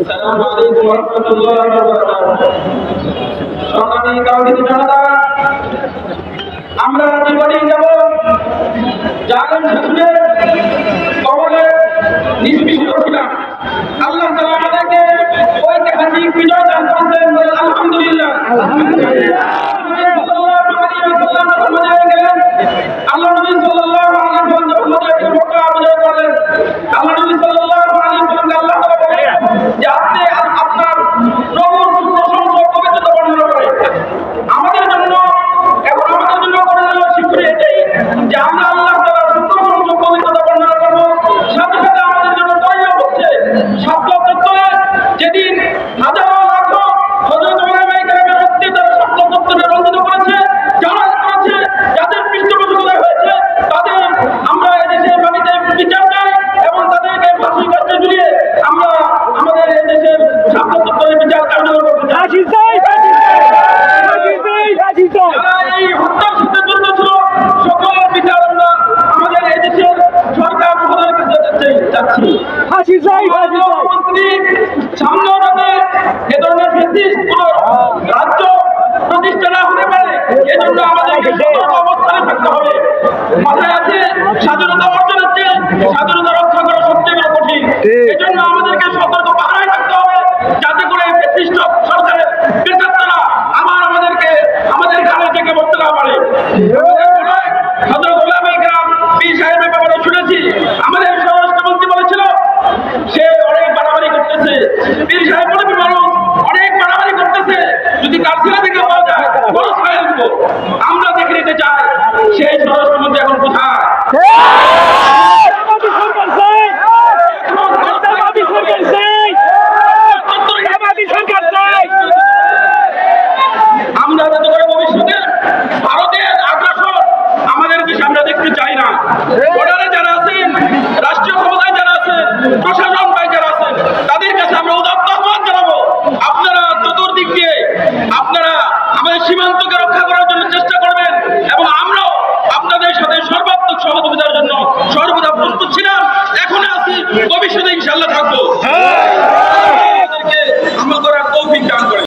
السلام عليكم ورحمة الله وبركاته সকালে কাউকে জানা আমরা জীবনে যাব জানেন হুজুরের ফাঁসি চাই মন্ত্রী সামনে ওনাদের এ ধরনের ফেসিস্টগুলোর রাজ্য প্রতিষ্ঠা না হতে পারে এজন্য আমাদেরকে সতর্ক অবস্থানে থাকতে হবে। মাথায় আছে স্বাধীনতা অর্জন আছে স্বাধীনতা রক্ষা করা সবচেয়ে কঠিন। আমরা দেখে নিতে চাই সেই এখন কোথায়? আমরা ভবিষ্যতে ভারতের আগ্রাসন আমাদের কি আমরা দেখতে চাই না Watch it!